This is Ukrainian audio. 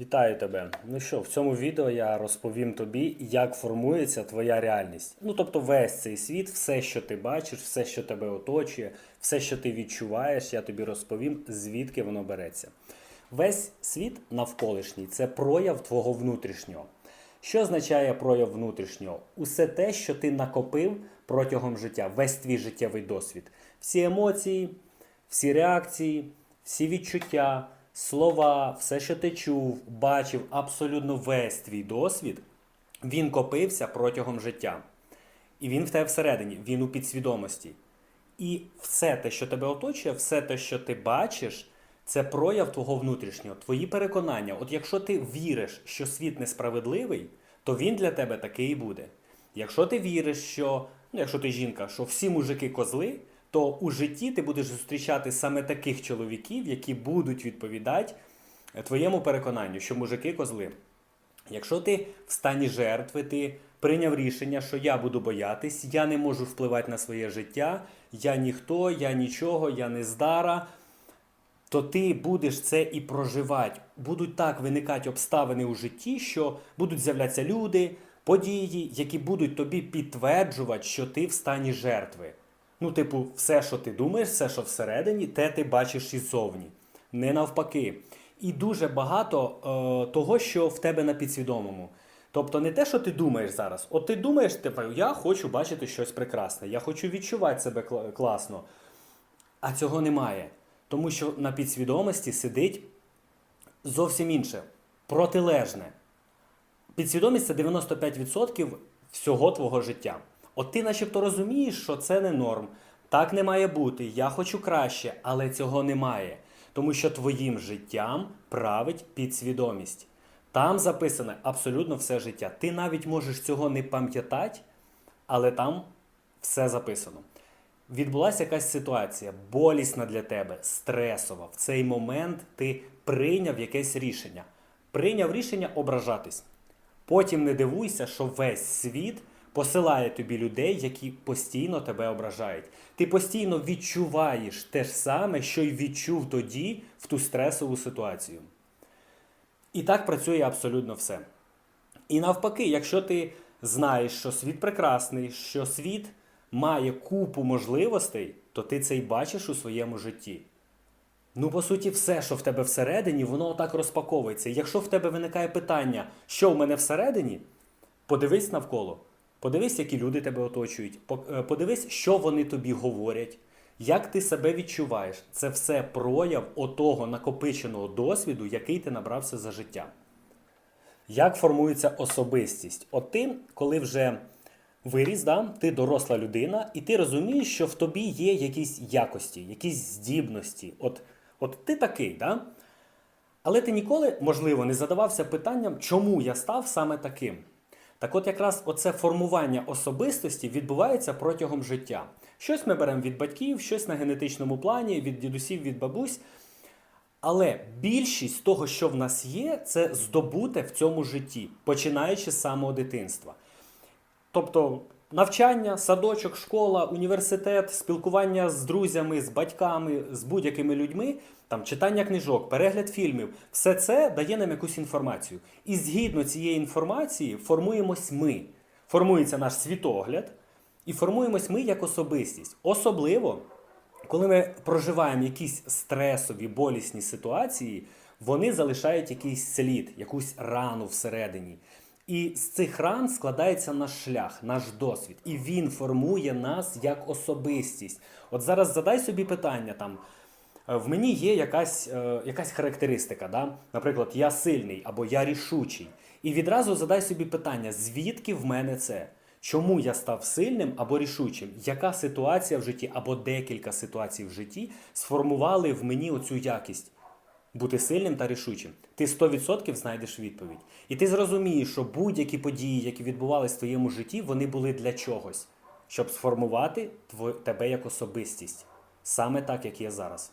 Вітаю тебе. Ну що, в цьому відео я розповім тобі, як формується твоя реальність. Ну тобто, весь цей світ, все, що ти бачиш, все, що тебе оточує, все, що ти відчуваєш, я тобі розповім, звідки воно береться. Весь світ навколишній це прояв твого внутрішнього. Що означає прояв внутрішнього? Усе те, що ти накопив протягом життя, весь твій життєвий досвід. Всі емоції, всі реакції, всі відчуття, слова, все, що ти чув, бачив, абсолютно весь твій досвід, він копився протягом життя. І він в тебе всередині, він у підсвідомості. І все те, що тебе оточує, все те, що ти бачиш, це прояв твого внутрішнього, твої переконання. От якщо ти віриш, що світ несправедливий, то він для тебе такий і буде. Якщо ти віриш, що, ну якщо ти жінка, що всі мужики козли, то у житті ти будеш зустрічати саме таких чоловіків, які будуть відповідати е, твоєму переконанню, що мужики козли. Якщо ти в стані жертви, ти прийняв рішення, що я буду боятись, я не можу впливати на своє життя, я ніхто, я нічого, я не здара, то ти будеш це і проживати. Будуть так виникати обставини у житті, що будуть з'являтися люди, події, які будуть тобі підтверджувати, що ти в стані жертви. Ну, типу, все, що ти думаєш, все, що всередині, те ти бачиш і ззовні. Не навпаки. І дуже багато е, того, що в тебе на підсвідомому. Тобто не те, що ти думаєш зараз. От ти думаєш, типу, я хочу бачити щось прекрасне, я хочу відчувати себе кла- класно. А цього немає. Тому що на підсвідомості сидить зовсім інше, протилежне. Підсвідомість це 95% всього твого життя. От ти начебто розумієш, що це не норм, так не має бути, я хочу краще, але цього немає. Тому що твоїм життям править підсвідомість. Там записане абсолютно все життя. Ти навіть можеш цього не пам'ятати, але там все записано. Відбулася якась ситуація, болісна для тебе, стресова. В цей момент ти прийняв якесь рішення. Прийняв рішення ображатись. Потім не дивуйся, що весь світ посилає тобі людей, які постійно тебе ображають. Ти постійно відчуваєш те ж саме, що й відчув тоді в ту стресову ситуацію. І так працює абсолютно все. І навпаки, якщо ти знаєш, що світ прекрасний, що світ має купу можливостей, то ти це й бачиш у своєму житті. Ну, по суті, все, що в тебе всередині, воно отак розпаковується. Якщо в тебе виникає питання, що в мене всередині, подивись навколо. Подивись, які люди тебе оточують. Е, Подивись, що вони тобі говорять, як ти себе відчуваєш. Це все прояв отого накопиченого досвіду, який ти набрався за життя. Як формується особистість? От ти, коли вже виріс, да, ти доросла людина, і ти розумієш, що в тобі є якісь якості, якісь здібності. От, от ти такий, да? але ти ніколи, можливо, не задавався питанням, чому я став саме таким. Так от якраз оце формування особистості відбувається протягом життя. Щось ми беремо від батьків, щось на генетичному плані, від дідусів, від бабусь. Але більшість того, що в нас є, це здобуте в цьому житті, починаючи з самого дитинства. Тобто навчання, садочок, школа, університет, спілкування з друзями, з батьками, з будь-якими людьми, там читання книжок, перегляд фільмів, все це дає нам якусь інформацію. І згідно цієї інформації формуємось ми. Формується наш світогляд, і формуємось ми як особистість. Особливо, коли ми проживаємо якісь стресові, болісні ситуації, вони залишають якийсь слід, якусь рану всередині. І з цих ран складається наш шлях, наш досвід. І він формує нас як особистість. От зараз задай собі питання там. е, В мені є якась, е, якась характеристика, да? наприклад, я сильний або я рішучий. І відразу задай собі питання, звідки в мене це? Чому я став сильним або рішучим? Яка ситуація в житті або декілька ситуацій в житті сформували в мені оцю якість? Бути сильним та рішучим. Ти 100% знайдеш відповідь. І ти зрозумієш, що будь-які події, які відбувалися в твоєму житті, вони були для чогось, щоб сформувати тебе як особистість. Саме так, як є зараз.